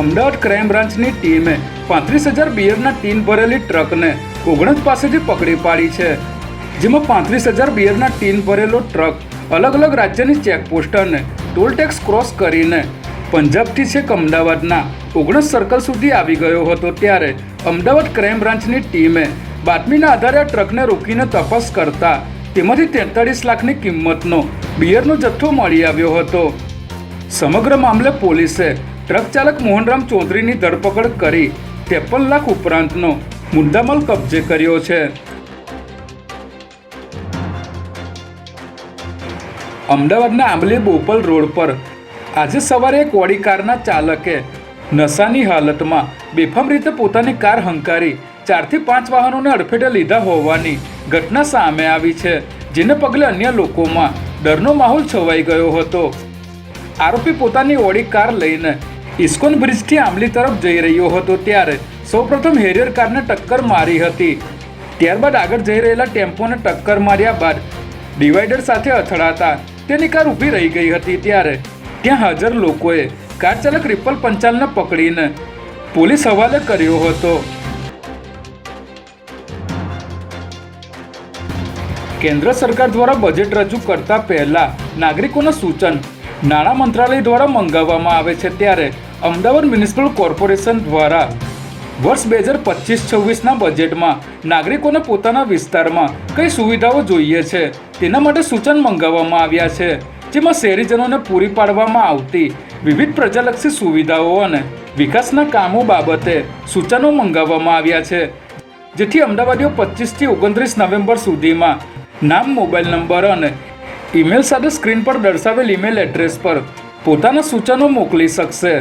Ahmedabad crime બ્રાન્ચની ટીમે પાંત્રીસ હજાર બિયરના ટીન ભરેલી ટ્રકને ઓગણજ પાસેથી પકડી પાડી છે. જેમાં પાંત્રીસ હજાર બિયરના ટીન ભરેલો ટ્રક અલગ અલગ રાજ્યની ચેકપોસ્ટ અને ટોલ ટેક્સ ક્રોસ કરીને પંજાબથી છેક અમદાવાદના ઓગણસ સર્કલ સુધી આવી ગયો હતો ત્યારે અમદાવાદ ક્રાઇમ બ્રાન્ચની ટીમે બાતમીના આધારે આ ટ્રકને રોકીને તપાસ કરતા તેમાંથી તેતાળીસ લાખની કિંમતનો બિયરનો જથ્થો મળી આવ્યો હતો. સમગ્ર મામલે પોલીસે ટ્રક ચાલક મોહનરામ ચૌધરીની ધરપકડ કરી ત્રેપન લાખ ઉપરાંતનો મુદ્દામાલ કબજે કર્યો છે. અમદાવાદના આંબલી બોપલ રોડ પર આજે સવારે એક ઓડી કારના ચાલકે નશાની હાલતમાં બેફામ રીતે પોતાની કાર હંકારી ચારથી પાંચ વાહનોને અડફેટે લીધા હોવાની ઘટના સામે આવી છે, જેને પગલે અન્ય લોકોમાં ડરનો માહોલ છવાઈ ગયો હતો. આરોપી પોતાની ઓડી કાર લઈને ઇસ્કોન બ્રિજથી આંબલી તરફ જઈ રહ્યો હતો ત્યારે સૌપ્રથમ હેરિયર કારને ટક્કર મારી હતી. ત્યારબાદ આગળ જઈ રહેલા ટેમ્પોને ટક્કર માર્યા બાદ ડિવાઈડર સાથે અથડાતા તેની કાર ઊભી રહી ગઈ હતી ત્યારે ત્યાં હાજર લોકોએ કાર ચાલક રિપલ પંચાલને પકડીને પોલીસ હવાલે કર્યો હતો. કેન્દ્ર સરકાર દ્વારા બજેટ રજૂ કરતા પહેલા નાગરિકોનું સૂચન નાણાં મંત્રાલય દ્વારા મંગાવવામાં આવે છે ત્યારે અમદાવાદ મ્યુનિસિપલ કોર્પોરેશન દ્વારા વર્ષ બે હજાર પચીસ છવ્વીસના બજેટમાં નાગરિકોને પોતાના વિસ્તારમાં કઈ સુવિધાઓ જોઈએ છે તેના માટે સૂચન મંગાવવામાં આવ્યા છે. જેમાં શહેરીજનોને પૂરી પાડવામાં આવતી વિવિધ પ્રજાલક્ષી સુવિધાઓ અને વિકાસના કામો બાબતે સૂચનો મંગાવવામાં આવ્યા છે. જેથી અમદાવાદીઓ પચીસથી ઓગણત્રીસ નવેમ્બર સુધીમાં નામ, મોબાઈલ નંબર અને ઈમેલ સાથે સ્ક્રીન પર દર્શાવેલ ઈમેલ એડ્રેસ પર પોતાના સૂચનો મોકલી શકશે.